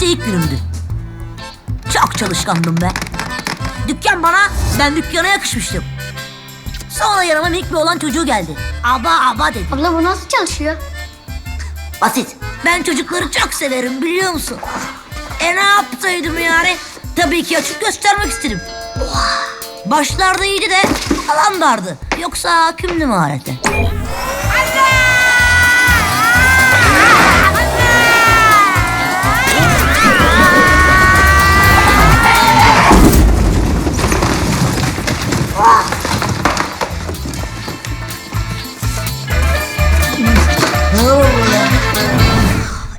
İşte ilk günümdü. Çok çalışkandım be. Dükkan bana, ben dükkana yakışmıştım. Sonra yanıma minik bir olan çocuğu geldi. Aba aba dedi. Abla bu nasıl çalışıyor? Basit. Ben çocukları çok severim biliyor musun? E ne yapsaydım yani? Tabii ki açık göstermek istedim. Başlarda iyiydi de alan dardı. Yoksa hakimdi maharete.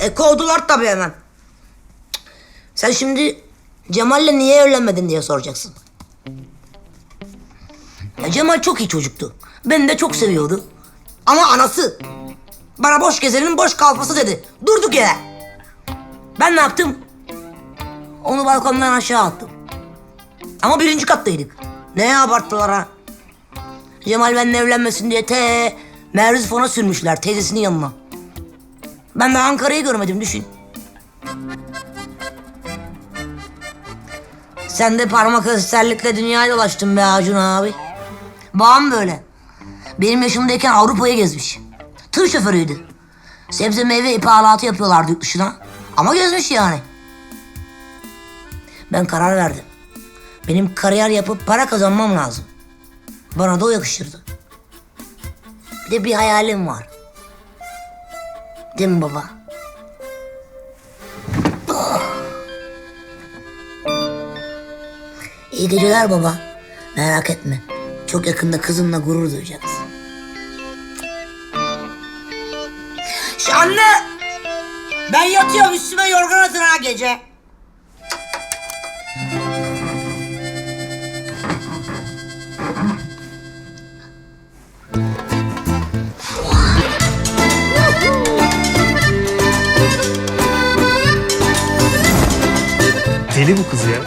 E kovdular tabii hemen. Sen şimdi Cemal'le niye evlenmedin diye soracaksın. Ya Cemal çok iyi çocuktu. Beni de çok seviyordu. Ama anası bana boş gezenin boş kalfası dedi. Durduk yere. Ben ne yaptım? Onu balkondan aşağı attım. Ama birinci kattaydık. Ne abarttılar ha? Cemal benimle evlenmesin diye te Merzifon'a sürmüşler teyzesinin yanına. Ben de Ankara'yı görmedim düşün. Sen de parmak ısrarlıkla dünyayı dolaştın be Acun abi. Bağım böyle. Benim yaşımdayken Avrupa'yı gezmiş. Tır şoförüydü. Sebze meyve ipalatı yapıyorlardı yurt dışına. Ama gezmiş yani. Ben karar verdim. Benim kariyer yapıp para kazanmam lazım. Bana da o yakışırdı. Bir de bir hayalim var. Değil baba? İyi geceler baba. Merak etme. Çok yakında kızımla gurur duyacağız. Şu anne! Ben yatıyorum üstüme yorgan atın ha gece. Deli bu kız ya.